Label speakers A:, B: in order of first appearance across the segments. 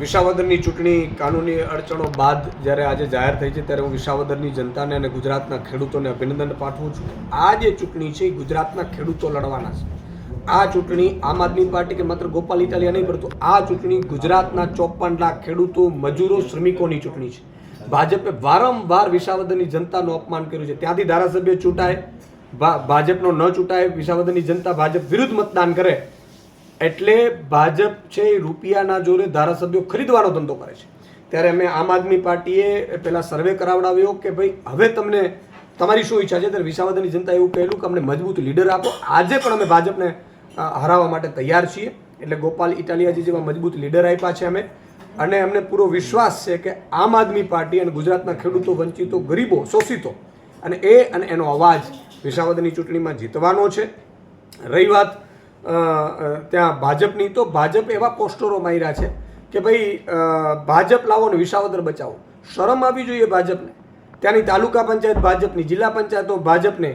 A: વિસાવદરની ચૂંટણી કાનૂની અડચણો બાદ જ્યારે આજે જાહેર થઈ છે, ત્યારે હું વિસાવદરની જનતાને અને ગુજરાતના ખેડૂતોને અભિનંદન પાઠવું છું. આ જે ચૂંટણી છે, એ ગુજરાતના ખેડૂતો લડવાના છે. આ ચૂંટણી આમ આદમી પાર્ટી કે માત્ર ગોપાલ ઇટાલિયા નહીં, પરંતુ આ ચૂંટણી ગુજરાતના ચોપન લાખ ખેડૂતો, મજૂરો, શ્રમિકોની ચૂંટણી છે. ભાજપે વારંવાર વિસાવદરની જનતાનું અપમાન કર્યું છે. ત્યાંથી ધારાસભ્ય ચૂંટાય ભાજપનો ન ચૂંટાય, વિસાવદરની જનતા ભાજપ વિરુદ્ધ મતદાન કરે. એટલે ભાજપ છે એ રૂપિયાના જોરે ધારાસભ્યો ખરીદવાનો ધંધો કરે છે. ત્યારે અમે આમ આદમી પાર્ટીએ પહેલાં સર્વે કરાવડાવ્યો કે ભાઈ હવે તમને તમારી શું ઈચ્છા છે? ત્યારે વિસાવદરની જનતા એવું કહેલું કે અમને મજબૂત લીડર આપો. આજે પણ અમે ભાજપને હરાવવા માટે તૈયાર છીએ. એટલે ગોપાલ ઇટાલિયાજી જેવા મજબૂત લીડર આપ્યા છે અમે. અને અમને પૂરો વિશ્વાસ છે કે આમ આદમી પાર્ટી અને ગુજરાતના ખેડૂતો, વંચિતો, ગરીબો, શોષિતો અને એ અને એનો અવાજ વિસાવદરની ચૂંટણીમાં જીતવાનો છે. રહી વાત ત્યાં ભાજપની તો ભાજપ એવા પોસ્ટરો માર્યા છે કે ભાઈ ભાજપ લાવો ને વિસાવદર બચાવો. શરમ આવી જોઈએ ભાજપને. ત્યાંની તાલુકા પંચાયત ભાજપની જિલ્લા પંચાયતો ભાજપને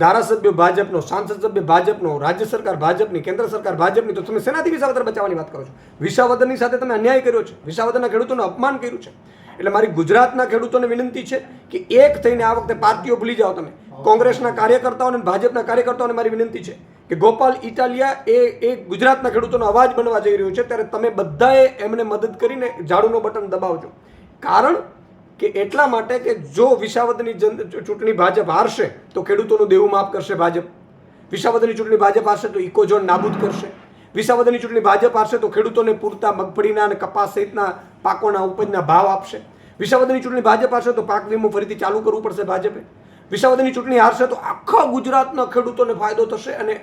A: ધારાસભ્ય ભાજપનો સાંસદ સભ્ય ભાજપનો રાજ્ય સરકાર ભાજપની કેન્દ્ર સરકાર ભાજપની તો તમે શેનાથી વિસાવદર બચાવવાની વાત કરો છો. વિસાવદરની સાથે તમે અન્યાય કર્યો છે. વિસાવદરના ખેડૂતોનું અપમાન કર્યું છે. એટલે મારી ગુજરાતના ખેડૂતોને વિનંતી છે કે એક થઈને આ વખતે પાર્ટીઓ ભૂલી જાઓ તમે. કોંગ્રેસના કાર્યકર્તાઓને ભાજપના કાર્યકર્તાઓને મારી વિનંતી છે. કે ગોપાલ ઇટાલિયા એ એ ગુજરાતના ખેડૂતોનો અવાજ બનવા જઈ રહ્યો છે, ત્યારે તમે બધાએ એમને મદદ કરીને ઝાડુનો બટન દબાવજો. કારણ કે એટલા માટે કે જો વિસાવદની જન, ચૂંટણી ભાજપ હારશે, તો ખેડૂતોનું દેવું માફ કરશે ભાજપ. વિસાવદની ચૂંટણી ભાજપ હારશે, તો ઇકોઝોન નાબૂદ કરશે. વિસાવદની ચૂંટણી ભાજપ હારશે, તો ખેડૂતોને પૂરતા મગફળીના અને કપાસ સહિતના પાકોના ઉપજના ભાવ આપશે. વિસાવદની ચૂંટણી ભાજપ હારશે, તો પાક વીમો ફરીથી ચાલુ કરવું પડશે ભાજપે. વિસાવદરની ચૂંટણી હારશે તો આખા ગુજરાતના ખેડૂતોને ફાયદો થશે અને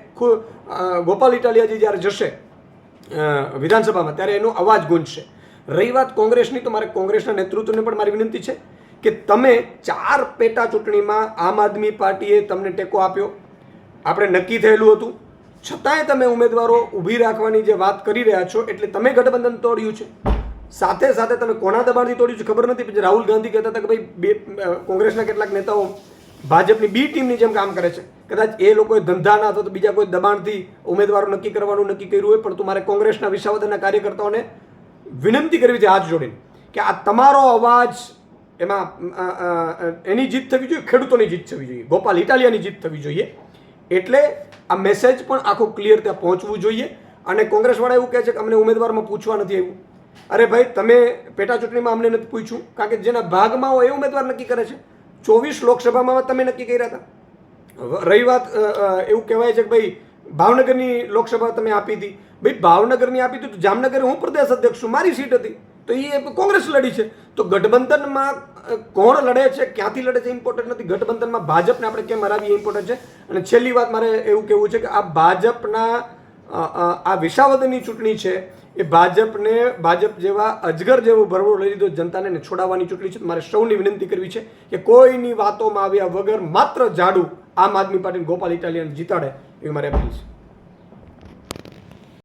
A: ગોપાલ ઇટાલિયાજી જ્યારે જશે વિધાનસભામાં, ત્યારે એનો અવાજ ગુંજશે. રહી વાત કોંગ્રેસની, તો મારે કોંગ્રેસના નેતૃત્વને પણ મારી વિનંતી છે કે તમે ચાર પેટા ચૂંટણીમાં આમ આદમી પાર્ટીએ તમને ટેકો આપ્યો. આપણે નક્કી થયેલું હતું. છતાંય તમે ઉમેદવારો ઊભી રાખવાની જે વાત કરી રહ્યા છો, એટલે તમે ગઠબંધન તોડ્યું છે. સાથે સાથે તમે કોના દબાણથી તોડ્યું છે ખબર નથી પછી રાહુલ ગાંધી કહેતા હતા કે ભાઈ બે કોંગ્રેસના કેટલાક નેતાઓ ભાજપની બી ટીમની જેમ કામ કરે છે. કદાચ એ લોકોએ ધંધાના અથવા તો બીજા કોઈ દબાણથી ઉમેદવારો નક્કી કરવાનું નક્કી કર્યું હોય, પણ તું મારે કોંગ્રેસના વિસાવદરના કાર્યકર્તાઓને વિનંતી કરવી છે હાથ જોડીને કે આ તમારો અવાજ એમાં એની જીત થવી જોઈએ, ખેડૂતોની જીત થવી જોઈએ. ગોપાલ ઇટાલિયાની જીત થવી જોઈએ. એટલે આ મેસેજ પણ આખો ક્લિયર ત્યાં પહોંચવું જોઈએ. અને કોંગ્રેસવાળા એવું કહે છે કે અમને ઉમેદવારમાં પૂછવા નથી આવ્યું. અરે ભાઈ, તમે પેટા ચૂંટણીમાં અમને નથી પૂછ્યું, કારણ કે જેના ભાગમાં હોય એ ઉમેદવાર નક્કી કરે છે. ચોવીસ લોકસભામાં તમે નક્કી કર્યા હતા. રહી વાત એવું કહેવાય છે કે ભાઈ, ભાવનગરની લોકસભા તમે આપી હતી. ભાઈ, ભાવનગરની આપી હતી તો જામનગર હું પ્રદેશ અધ્યક્ષ છું, મારી સીટ હતી. તો એ કોંગ્રેસ લડી છે. તો ગઠબંધનમાં કોણ લડે છે, ક્યાંથી લડે છે ઇમ્પોર્ટન્ટ નથી. ગઠબંધનમાં ભાજપને આપણે કેમ હરાવીએ ઇમ્પોર્ટન્ટ છે. અને છેલ્લી વાત મારે એવું કહેવું છે કે આ ભાજપના આ વિસાવદરની ચૂંટણી છે એ ભાજપને, ભાજપ જેવા અજગર જેવો ભરવો લઈ લીધો, જનતાને છોડાવવાની ચૂંટણી છે. મારે સૌની વિનંતી કરવી છે કે કોઈની વાતોમાં આવ્યા વગર માત્ર ઝાડુ આમ આદમી પાર્ટી ગોપાલ ઇટાલિયન જીતાડે એવી મારે અપીલ છે.